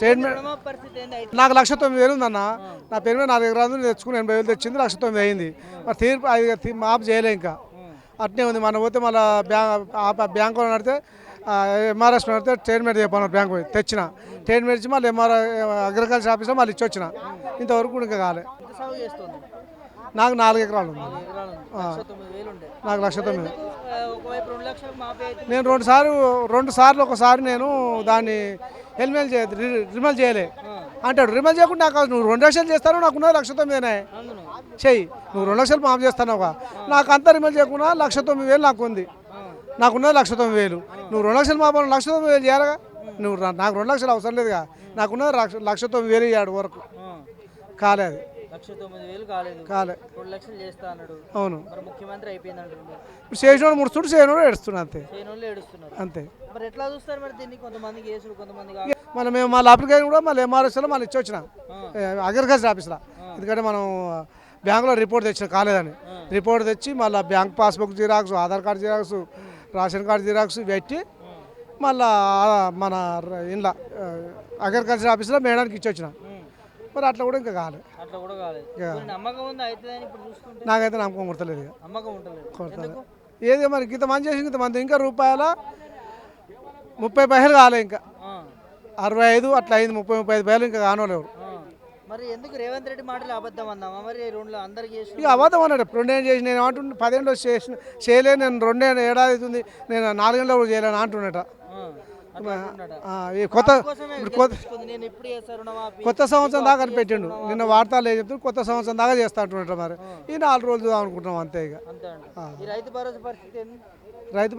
Statement నాకు లక్ష తొమ్మిది వేలు ఉందన్న. నా పేరు మీద నాలుగు ఎకరాలు తెచ్చుకుని ఎనభై వేలు తెచ్చింది లక్ష తొమ్మిది అయింది. మరి తీర్పు అది మాపు చేయలే ఇంకా. అట్నే ఉంది మన పోతే మళ్ళీ బ్యాంక్ బ్యాంకులో నడితే ఎంఆర్ఎస్ నడితే స్టేట్మెంట్ చెప్పాను బ్యాంక్ పోయి తెచ్చిన. స్టేట్మెంట్ ఇచ్చి మళ్ళీ ఎంఆర్ అగ్రికల్చర్ ఆఫీస్లో మళ్ళీ ఇచ్చి వచ్చిన ఇంతవరకు ఇంకా కాలే. ఎంత సాగు చేస్తుంది? నాకు నాలుగు ఎకరాలు ఉంది. ఉండే. నాకు లక్ష తొమ్మిది మాఫీ నేను రెండు సార్లు రెండు సార్లు ఒకసారి నేను దాన్ని హెల్మెల్ చే రిమల్ చేయలే. అంటాడు రిమల్ చేయకుండా నాకు నువ్వు రెండు లక్షలు చేస్తాను నాకు ఉన్నది లక్ష తొమ్మిదినే చెయ్యి నువ్వు రెండు లక్షలు మాఫ్ చేస్తానుగా నాకు అంతా రిమల్ చేయకుండా లక్ష తొమ్మిది వేలు నాకు ఉంది. నాకున్నది లక్ష తొమ్మిది వేలు. నువ్వు రెండు లక్షలు మాప లక్ష తొమ్మిది వేలు చేయాలగా? నువ్వు నాకు రెండు లక్షలు అవసరం లేదుగా. నాకున్నది లక్ష లక్ష తొమ్మిది వేలు ఇయ్యాడు వరకు. ఆ, కాలే అది. లక్ష తొమ్మిది వేలు కాలేదు. కాలే. రెండు లక్షలు చేస్తా అన్నాడు. అవును. మరి ముఖ్యమంత్రి అయిపోయింది అంటుండే ఇప్పుడు చేసినోడు ముడుచుడు చేయనోడు ఏడుస్తున్నా అంతే. చేయనోళ్ళు ఏడుస్తున్నారు. అంతే. మరి ఎట్లా చూస్తారు మరి దీన్ని? కొంతమంది కొంతమంది మళ్ళీ మేము మళ్ళీ అప్లికేషన్ కూడా మళ్ళీ ఎంఆర్ఎస్లో మళ్ళీ ఇచ్చి వచ్చిన. అగ్రికల్చర్ ఆఫీస్లో. ఎందుకంటే మనం బ్యాంకులో రిపోర్ట్ తెచ్చిన కాలేదని. రిపోర్ట్ తెచ్చి మళ్ళీ bank passbook xerox Aadhaar card xerox ration card xerox పెట్టి మళ్ళా మన ఇంట్లో అగ్రికల్చర్ ఆఫీస్లో మేడానికి ఇచ్చి వచ్చిన. మరి అట్లా కూడా ఇంకా కాలేదు అట్లా కూడా కాలేదు మరి నమ్మకం ఉంది అవుతుందని ఇప్పుడు చూస్తుంటే నాకైతే నమ్మకం కుడతలేదు ఇక. నమ్మకం ఉంటలేదు ఎందుకు? ఏది మరి ఇంత మంది చేసి ఇంత మంది ఇంకా రూపాయల ముప్పై పైసలు కాలే ఇంకా. ఆ, అరవై ఐదు అట్లా అయింది ముప్పై ముప్పై ఐదు పైసలు ఇంకా కానోలేవు ఆ. మరి ఎందుకు రేవంత్ రెడ్డి మాటలు అబద్ధం అన్నామా మరి రెండు అందరికి చేసి ఇక అబద్ధం అన్నాడు. రెండేళ్ళు చేసి నేను ఏమంటుండే పదేళ్ళు చేసిన చేయలే నేను రెండే ఏడాది అవుతుంది నేను నాలుగేళ్ళు కూడా చేయలేను అంటున్నట కొత్త కొత్త సంవత్సరం దాకా అని పెట్టిండు. నిన్న వార్తలు ఏం చెప్తారు కొత్త సంవత్సరం దాకా చేస్తా అంటున్నట మరి. ఈ నాలుగు రోజులు అనుకుంటున్నాం అంతే ఇక. రైతు భరోసా పరిస్థితి ఏంది? రైతు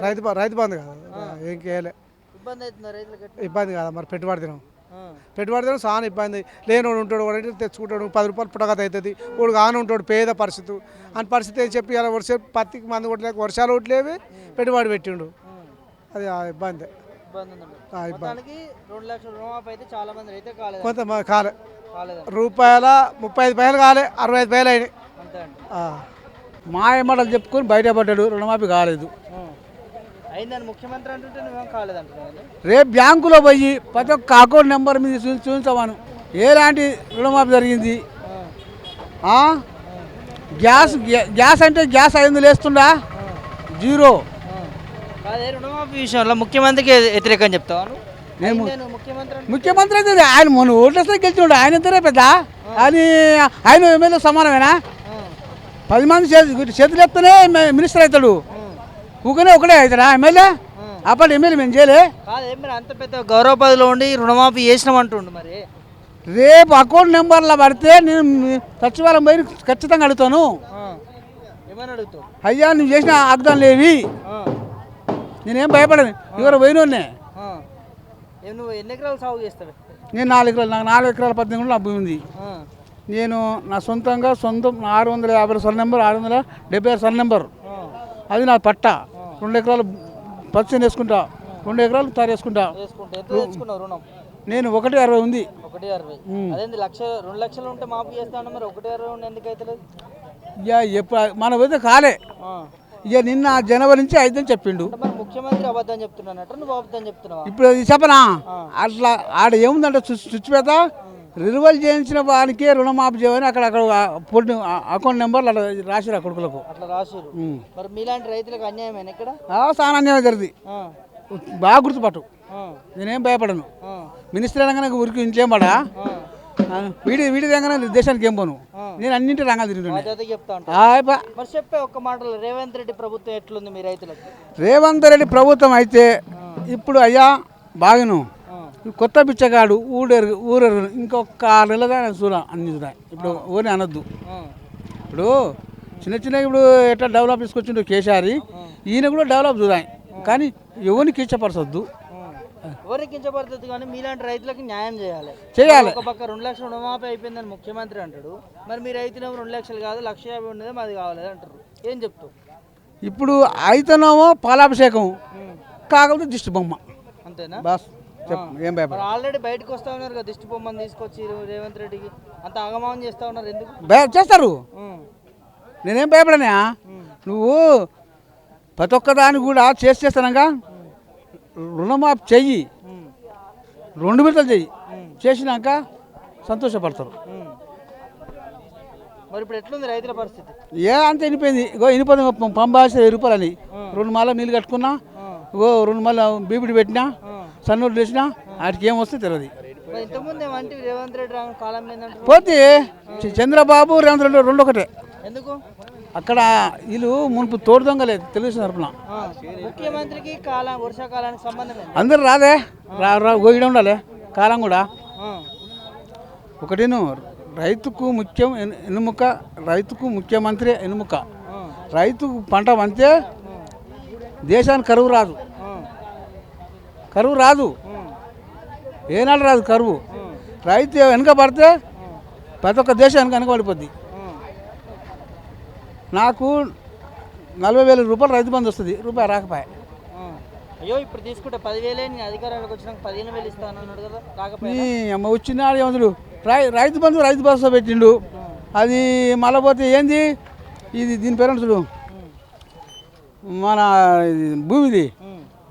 రైతు బ- రైతు బంధు కాదు. ఇంకేలే ఇబ్బంది అవుతుంది రైతులకు? ఎట్లా? ఇబ్బంది కాదా మరి పెట్టుబడి తినం ఆ, పెట్టుబడి తినం చాలా ఇబ్బంది లేనోడు ఉంటాడు వాడు తెచ్చుకుంటాడు పది రూపాయలు పుట్టగత అవుతుంది. వాడు కాని ఉంటాడు పేద పరిస్థితి. అని పరిస్థితి ఏం చెప్పి ఇలా వర్ష పత్తికి మందు కొట్టలేక వర్షాలు కొట్టలేవి పెట్టుబడి పెట్టిండు. అది ఆ ఇబ్బంది. ఇబ్బంది ఉందండి ఆ ఇబ్బంది. మొత్తానికి రెండు లక్షల రుణమాఫీ అయితే చాలా మంది రైతే కాలేదు కొంత మ- కాలే. రూపాయల ముప్పై ఐదు పైసలు కాలే అరవై ఐదు పైసలు అయినాయి. మాయమాటలు చెప్పుకొని బయటపడ్డాడు రుణమాఫీ కాలేదు. అయిందని ముఖ్యమంత్రి అంటుంటే నువ్వేం కాలేదంటున్నావు రేపు బ్యాంకులో పోయి ప్రతి ఒక్క అకౌంట్ నెంబర్ మీద చూపించమను. ఎలాంటి రుణమాఫీ జరిగింది? గ్యాస్ గ్యా- గ్యాస్ అంటే గ్యాస్ ఐదు వేస్తుండా జీరో. అదే రుణమాఫీ విషయంలో ముఖ్యమంత్రికి వ్యతిరేకం చెప్తావా నువ్వు? నేను ముఖ్యమంత్రి అయితే ఆయన మొన్న ఓట్లేస్తే గెలిచినాడు ఆయన ఇద్దరే పెద్ద? ఆయన ఆయన ఎమ్మెల్యే సమానమేనా? పది మంది చేతి చేతులు ఎత్తనే మినిస్టర్ అవుతాడు. ఊకనే ఒకటే అవుతాడా? ఎమ్మెల్యే? అప్పటి ఎమ్మెల్యే మేము చేయలే. కాదు ఏం మీరు అంత పెద్ద గౌరవ పదవిలో ఉండి రుణమాఫీ చేసినాం అంటుండు మరి. రేపు అకౌంట్ నెంబర్లో పడితే నేను సచివాలయం పోయి ఖచ్చితంగా అడుగుతాను. ఆ. ఏమని అడుగుతావు? అయ్యా నువ్వు చేసిన ఆగ్దాం లేవి. నేనేం భయపడను. ఎవరు పోయినోనే నువ్వు ఎన్ని ఎకరాలు సాగు చేస్తావు? నేను నాలుగు ఎకరాలు నాకు నాలుగు ఎకరాల పద్దెనిమిది నా భూమి ఉంది. నేను నా సొంతంగా సొంతం ఆరు వందల యాభై సొన్న నెంబర్ ఆరు వందల డెబ్బై ఆరు సొన్న నెంబర్. అది నా పట్ట. రెండు ఎకరాలు పచ్చని వేసుకుంటా. రెండు ఎకరాలు తారు వేసుకుంటా నేను ఒకటి అరవై ఉంది. ఒకటి అరవై. అదేంది లక్ష రెండు లక్షలు ఉంటే మాఫీ చేస్తాను మరి ఒకటి అరవై ఉండి ఎందుకు ఇక ఎప్పుడు మన పోతే కాలే. ఇక నిన్న జనవరి నుంచి అయిద్దని చెప్పిండు. ముఖ్యమంత్రి అబద్ధం చెప్తున్నానట నువ్వు అబద్ధం చెప్తున్నావా? ఇప్పుడు చెప్పనా? అట్లా ఆడ ఏముందంటే చుచ్చిపేత రినువల్ చేయించిన వారికి రుణమాఫీ చేయమని అక్కడ అక్కడ పొట్టి అకౌంట్ నెంబర్లు అలా రాసిరు ఆ కొడుకులకు. అట్లా రాసిరు మరి మీలాంటి రైతులకు అన్యాయమేనా ఇక్కడ? సామాన్యంగా జరిగింది. ఆ. బాగా గుర్తుపట్టు. నేనేం భయపడను. మినిస్టర్ అనగానే ఇంట్లో ఏం పడా? వీడి వీడి దగ్గర దేశానికి ఏం పోను? నేను అన్నింటి ఒక్క మాటలో రేవంత్ రెడ్డి ప్రభుత్వం ఎట్లుంది మీ రైతులకు? రేవంత్ రెడ్డి ప్రభుత్వం అయితే ఇప్పుడు అయ్యా బాగును. కొత్త బిచ్చగాడు ఊడెరు ఊరెరు ఇంకొక ఆరు నెలలుగా ఆయన చూడ అన్ని చూడ. ఇప్పుడు ఊరిని అనొద్దు. ఇప్పుడు చిన్న చిన్న ఇప్పుడు ఎట్లా డెవలప్ తీసుకొచ్చిండు కేసీఆర్ ఈయన కూడా డెవలప్ చూడాలి కానీ ఎవరిని కిచ్చపరచొద్దు ఎవరికి కించపడుతుంది కానీ మీలాంటి రైతులకు న్యాయం చేయాలి. చేయాలి. ఒక పక్క రెండు లక్షలు రుణమాఫీ అయిపోయిందని ముఖ్యమంత్రి అంటాడు. మరి మీ రైతులేమో రెండు లక్షలు కాదు లక్ష యాభై ఉండేది మాది కావాలి అంటారు. ఏం చెప్తావు? ఇప్పుడు అయితేనేమో పాలాభిషేకం కాకపోతే దిష్టి బొమ్మ. అంతేనా? బాస్. ఏం భయపడ ఆల్రెడీ బయటకు వస్తా ఉన్నారు కదా దిష్టి బొమ్మని తీసుకొచ్చి రేవంత్ రెడ్డికి. అంత ఆగమానం చేస్తా ఉన్నారు ఎందుకు? చేస్తారు. నేనేం భయపడనా నువ్వు ప్రతి ఒక్క దాన్ని కూడా చేసి చేస్తానగా? రుణమాఫీ చెయ్యి. రెండు విడతలు చెయ్యి. చేసినాక సంతోషపడతారు. మరి ఇప్పుడు ఎట్లుంది రైతుల పరిస్థితి? ఏ అంత ఇనిపోయింది? ఇగో ఇనిపోయింది పంబాసి వెయ్యి రూపాయలని. రెండు మాల నీళ్ళు కట్టుకున్నా ఇగో రెండు మాల బీపిడి పెట్టినా. సన్నూరు చేసినా వాటికి ఏం వస్తే తెలియదు పోతే చంద్రబాబు రేవంత్ రెడ్డి రెండు ఒకటే ఎందుకు? అక్కడ వీళ్ళు మునుపు తోడు దొంగలేదు తెలుగుదేశం తరపున. ఆ, ముఖ్యమంత్రికి కాలం వర్షాకాలానికి సంబంధం అందరు రాదే. రా రా ఉండాలి. కాలం కూడా. ఒకటిను రైతుకు ముఖ్యం ఎన్- ఎన్నుముక రైతుకు ముఖ్యమంత్రి ఎన్నుముక. ఆ, రైతుకు పంట పంతే దేశానికి కరువు రాదు. కరువు రాదు. ఏనాడు రాదు కరువు. రైతు వెనుక పడితే ప్రతి ఒక్క దేశానికి వెనక పడిపోద్ది. నాకు నలభై వేల రూపాయలు రైతు బంధు వస్తుంది. రూపాయి రాకపోయా. అయ్యో ఇప్పుడు తీసుకుంటే పదివేలే నేను అధికారానికి వచ్చినాక పదిహేను వేలు ఇస్తాను అన్నాడు కదా అమ్మ వచ్చినాడు ఏమంటారు రై రైతు బంధు రైతు భరోసా పెట్టిండు. అది మళ్ళీ పోతే ఏంది? ఇది దీని పేరు చూడు? మన భూమిది.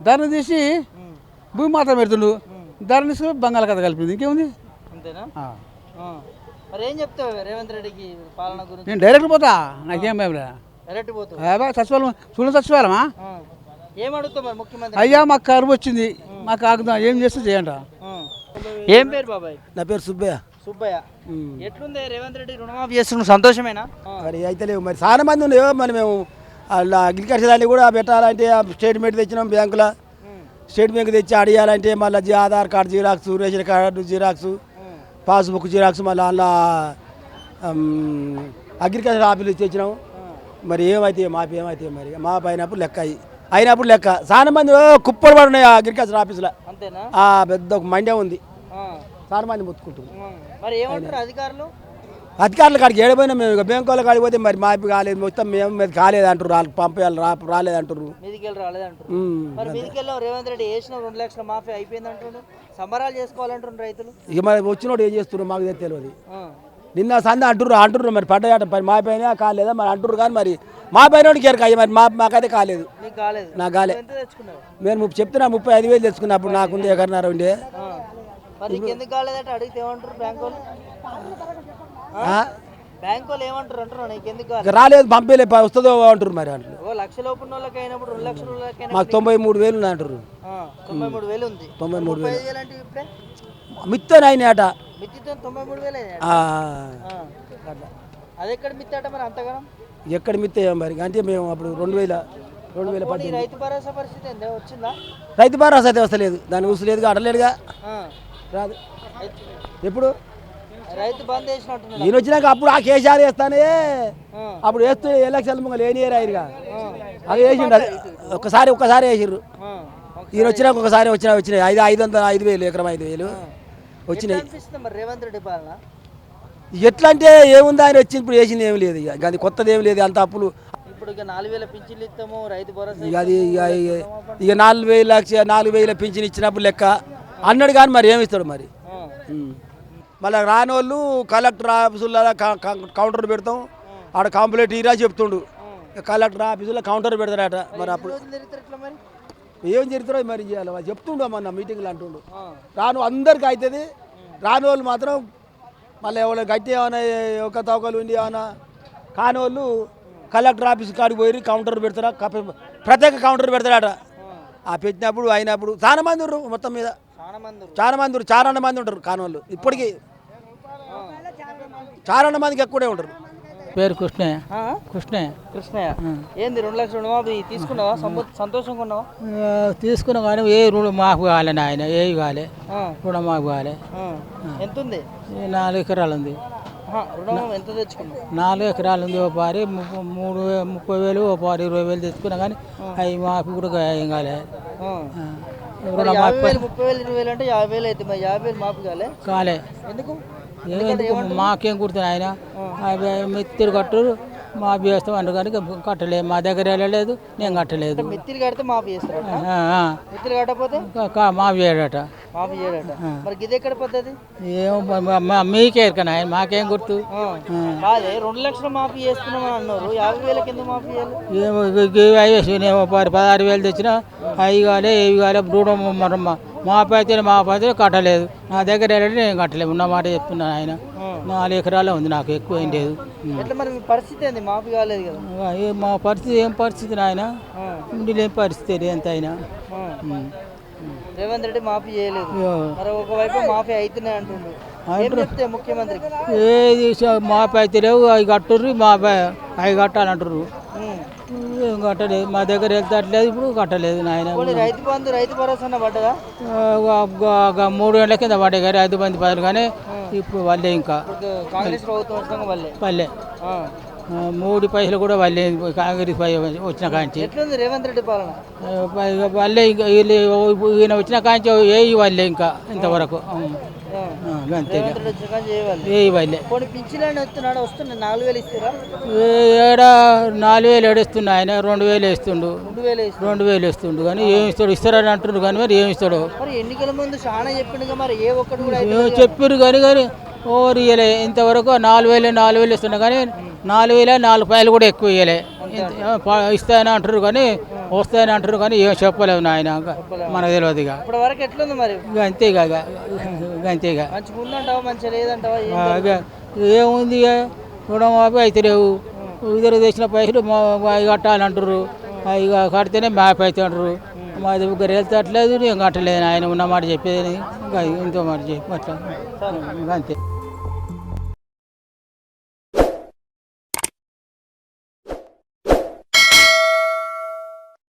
ధరని తీసి. భూమి మాత్రం పెడుతుండు. ధరని బంగాళాఖాత కలిపింది. ఇంకేముంది? అంతేనా? ఆ. ఆ. మరి ఏం చెప్తావు రేవంత్ రెడ్డికి పాలన గురించి? నేను డైరెక్ట్ పోతా. నాకేం భయం లేదు. డైరెక్ట్ అబ్బా చచ్చిపోవాలి చూడ ఆ. ఏం అడుగుతావు మరి ముఖ్యమంత్రి? అయ్యా మాకు కరువు వచ్చింది. మాకు ఆగుదాం. ఏం చేస్తే చేయండి ఆ. ఏం పేరు బాబాయ్? నా పేరు సుబ్బయ్య. సుబ్బయ్య. ఎట్లుంది రేవంత్ రెడ్డి రుణమాఫీ చేస్తున్న సంతోషమేనా. మరి అయితే లేవు. మరి చాలా మంది ఉన్నాయో మరి మేము అలా అగ్రికల్చర్ దాన్ని కూడా పెట్టాలంటే ఆ స్టేట్మెంట్ తెచ్చినాం బ్యాంకులో. స్టేట్ బ్యాంక్ తెచ్చి అడియాలంటే మళ్ళీ G Aadhaar card xerox ration card xerox passbook xerox మళ్ళీ అలా అగ్రికల్చర్ ఆఫీస్ తెచ్చినాం ఆ. మరి ఏమైతే మాపి ఏమైతే మరి మా అయినప్పుడు లెక్క అయ్యి అయినప్పుడు లెక్క చాలా మంది కుప్పలు పడి ఉన్నాయి అగ్రికల్చర్ ఆఫీస్లో పెద్ద ఒక మండే ఉంది. చాలా మంది ముత్తుకుంటున్నారు ఉమ్. మరి ఏమంటారు అధికారులు కాడికి ఏడిపోయినా మేము ఇక బ్యాంకు వాళ్ళ కాడికి పోతే మరి మాపి కాలేదు మొత్తం మేము మీద కాలేదు అంటారు వాళ్ళు పంపేయాలి రా రాలేదంటారు సంబరాలు చేసుకోవాలంటుండ్రు రైతులు. ఇక మరి వచ్చినోడు ఏం చేస్తున్నారు మాకు తెలియదు. నిన్న సంద అంటుర్రు అంటుర్రు మరి పడ్డాయట మరి మా పైన కాలేదా మరి అంటుర్రు కానీ మరి మా పైన కేరక మరి మా మాకైతే కాలేదు. నీకు కాలే. నేను ముప్పై చెప్తున్నా ముప్పై ఐదు వేలు తెచ్చుకున్నా అప్పుడు నాకుంది ఎకరన్నర ఉండే. రాలేదు పంపేలే వస్తుందో అంటారు మరి అంటారు మాకు తొంభై మూడు వేలు ఉన్నాయి అంటారు తొంభై మూడు వేలు ఉంది. ఐదు వేలు అంటే ఎక్కడ మిత్తి మరి? అంటే మేము అప్పుడు రెండు వేల రెండు వేల పోనీ రైతు భరోసా పరిస్థితి ఏందో? వచ్చిందా? రైతు భరోసా అయితే వస్తలేదు. దాని ఊసలేదుగా అడలేదుగా. రాదు. ఎప్పుడు? రైతు బంద్ చేసినట్టున్నాడు. ఈయన వచ్చినాక అప్పుడు ఆ కేసీఆర్ వేస్తానే. అప్పుడు వేస్తే ఎలక్షన్ ముంగలు ఏని రాయిరుగా అది వేసిండు అది. ఒకసారి ఒక్కసారి వేసిర్రు. ఈయన వచ్చినాక ఒకసారి వచ్చినా వచ్చినాయి. ఐదు ఐదు వందల ఐదు వేలు ఎకరం ఐదు వేలు వచ్చినాయి. రేవంత్ రెడ్డి పాలన? ఎట్లా అంటే ఏముంది ఆయన వచ్చి ఇప్పుడు వేసింది ఏం లేదు ఇక. అది కొత్తది ఏం లేదు అంత అప్పులు. ఇప్పుడు ఇక నాలుగు వేల పింఛన్లు ఇస్తాము రైతు భరోసా ఇక అది ఇక నాలుగు వేలు లక్ష నాలుగు వేల పింఛన్ ఇచ్చినప్పుడు లెక్క. అన్నాడు కానీ మరి ఏమి ఇస్తాడు మరి. మళ్ళీ రాని వాళ్ళు కలెక్టర్ క- కౌంటర్ పెడతాం. ఆడ కంప్లైంట్ ఇరా చెప్తుండు. కలెక్టర్ ఆఫీసులో కౌంటర్ పెడతాడట మరి అప్పుడు. ఏం చెప్తారో మరి? చేయాలి చెప్తుండు మొన్న మీటింగ్లో అంటుండు. రాను అందరికి అవుతుంది రాని వాళ్ళు మాత్రం మళ్ళీ ఎవరు గట్టి ఏమైనా ఒక తోకలు ఉండి ఏమైనా కాని వాళ్ళు కలెక్టర్ ఆఫీస్ కాడికి పోయి కౌంటర్ పెడతారా? ప్రత్యేక కౌంటర్ పెడతాడట. ఆ. పెట్టినప్పుడు అయినప్పుడు చాలా మంది ఉన్నారు మొత్తం మీద. చాలా మంది ఉన్నారు. చాలా మంది చాలా మంది ఉంటారు కాని వాళ్ళు ఇప్పటికీ. చాలా మందికి ఎక్కువనే ఉంటారు పేరు కృష్ణయ్య. ఆ? కృష్ణయ్య. కృష్ణయ్య. ఏంది రెండు లక్షల రుణమాఫీ తీసుకున్నావా? సంతోషంగా ఉన్నావా? తీసుకున్న కానీ ఏ రుణం మాకు కాలే నాయన ఏ కాలే. ఆ. రుణం మాకు కాలే. ఎంత ఉంది నాలుగు ఎకరాలు ఉంది ఎంత తెచ్చుకున్నావు? నాలుగు ఎకరాలు ఉంది ఓ పారి మూడు ముప్పై వేలు ఓ పారి ఇరవై వేలు తెచ్చుకున్నా కానీ అవి మాకు కూడా ఏం కాలే. రుణం మాకు ముప్పై వేలు ఇరవై వేలు అంటే యాభై వేలు అయితే యాభై వేలు మాపు కాలే? కాలే. ఎందుకు? మాకేం కుడుతుంది ఆయన అవి మిత్తిరి కట్టు మాఫీ చేస్తాం అందుకని కట్టలేదు. మా దగ్గర వెళ్ళలేదు నేను కట్టలేదు. మిత్తిలు కడితే మాఫీ ఆ. మిత్తిలు కట్టకపోతే? మాఫీ చేయడట. మాఫీ చేయడట. మరి ఇది ఎక్కడ పద్ధతి? ఏమో మీకే ఎరకనా? మాకేం గుర్తు? రెండు లక్షలు మాఫీ చేస్తున్నామని అన్నారు. యాభై వేల కింద మాఫీ చేయాలి. ఏమో పదహారు వేలు తెచ్చినా అవి కాలే ఇవి కాలే బ్రూడో మా పైతే మా పైతే కట్టలేదు. నా దగ్గర నేను కట్టలేదు. ఉన్న మాట చెప్తున్నాను ఆయన. నాలుగు ఎకరాలే ఉంది నాకు ఎక్కువ ఏం లేదు. ఎట్లా మరి పరిస్థితి ఏంది? మాఫీ కాలేదు కదా. ఏ- మా పరిస్థితి ఏం పరిస్థితి నాయన. ఉండలేని పరిస్థితి ఎంత అయినా. రేవంత్ రెడ్డి మాఫీ చేయలేదు. మరి ఒకవైపు మాఫీ అవుతున్నాయి అంటుండు. ఏం చెప్తే ముఖ్యమంత్రికి? ఏది స- మా పైతే లేవు అవి కట్టుర్రు మా పై అవి కట్టాలంటారు ఉం. ఏం కట్టలేదు మా దగ్గర వెళ్తట్లేదు ఇప్పుడు కట్టలేదు నాయన. రైతు బంధు రైతు భరోసా పడ్డదా? మూడు గంటల కింద పడ్డాయి ఐదు మంది పదలు కానీ ఇప్పుడు వాళ్ళే ఇంకా. కాంగ్రెస్ ప్రభుత్వం వాళ్ళే? మూడు పైసలు కూడా వాళ్ళే కాంగ్రెస్ పై వచ్చిన కాంచి. రేవంత్ రెడ్డి పాలన? వాళ్ళే ఇంకా ఈయన వచ్చిన కాంచి ఏ వాళ్ళే ఇంకా ఇంతవరకు. అంతే ఏడ నాలుగు వేలు ఏడుస్తుండు ఆయన రెండు వేలు వేస్తుండు. రెండు వేలు వేస్తుండు. కానీ ఏమి ఇస్తాడు? ఇస్తారని అంటుండు కానీ మరి ఏమి ఇస్తాడు? ఎన్నికల ముందు చాలా మరి ఏ ఒక్కటి ఏమో చెప్పారు కానీ కానీ ఓవర్ ఇయ్యలే. ఇంతవరకు నాలుగు వేలు నాలుగు వేలు ఇస్తున్నా కానీ నాలుగు వేల నాలుగు పాయలు కూడా ఎక్కువ ప- ఇస్తాయని అంటారు కానీ వస్తాయని అంటారు కానీ ఏం చెప్పలేము నాయన మనకు తెలియదు ఇక. అంతే ఇక. అంతే ఇక మంచిగా ఉందంటావా? మంచిగా లేదంటావా? ఏం ఆ, ఇక ఏముంది ఇక? రుణమాఫీ అయితే లేవు ఇద్దరు తెచ్చిన పైసలు మా కట్టాలంటారు ఇక కడితేనే మ్యాప్ అయితే అంటారు మా దగ్గర వెళ్తే అట్లేదు నేను కట్టలేదు. ఆయన ఉన్న మాట చెప్పేది ఇంకా ఇంతో మాట చెప్పి అట్లా. ఇంకా అంతే.